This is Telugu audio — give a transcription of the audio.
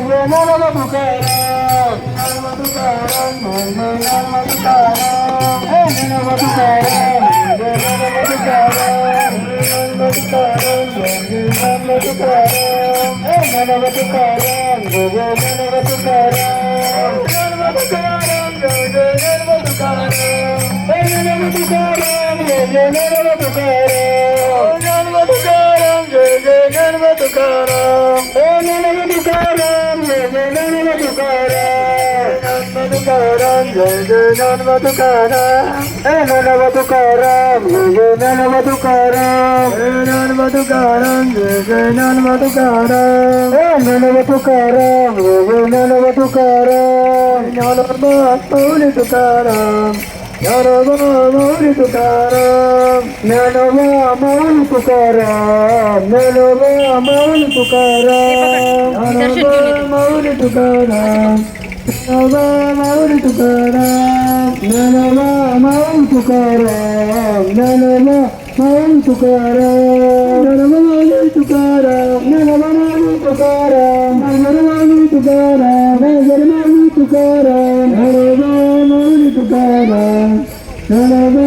ప్రభు నరమ తుకారాం నరమ తుకారాం నరమ తుకారాం నరమ తుకారాం నరమ తుకారాం నరమ తుకారాం నరమ తుకారాం నరమ తుకారాం ప్రభు నరమ తుకారాం నరమ తుకారాం నరమ తుకారాం నరమ తుకారాం నరమ తుకారాం నరమ తుకారాం జయ జయ నరమ Tukaram Tukaram, Jai Janava Tukaram, Jai Janava Tukaram, Jai Janava Tukaram, Jai Janava Tukaram, Jai Janava Tukaram, Jai Janava Tukaram, Jai Janava Tukaram, Janava Mauli Tukaram, Janava Mauli Tukaram. ज्ञानवा माल पुकारा ज्ञानवा माल पुकारा ज्ञानवा माल पुकारा ज्ञानवा माल पुकारा ज्ञानवा माल पुकारा ज्ञानवा माल पुकारा ज्ञानवा माल पुकारा ज्ञानवा माल पुकारा ज्ञानवा माल पुकारा ज्ञानवा माल पुकारा ज्ञानवा माल पुकारा ज्ञानवा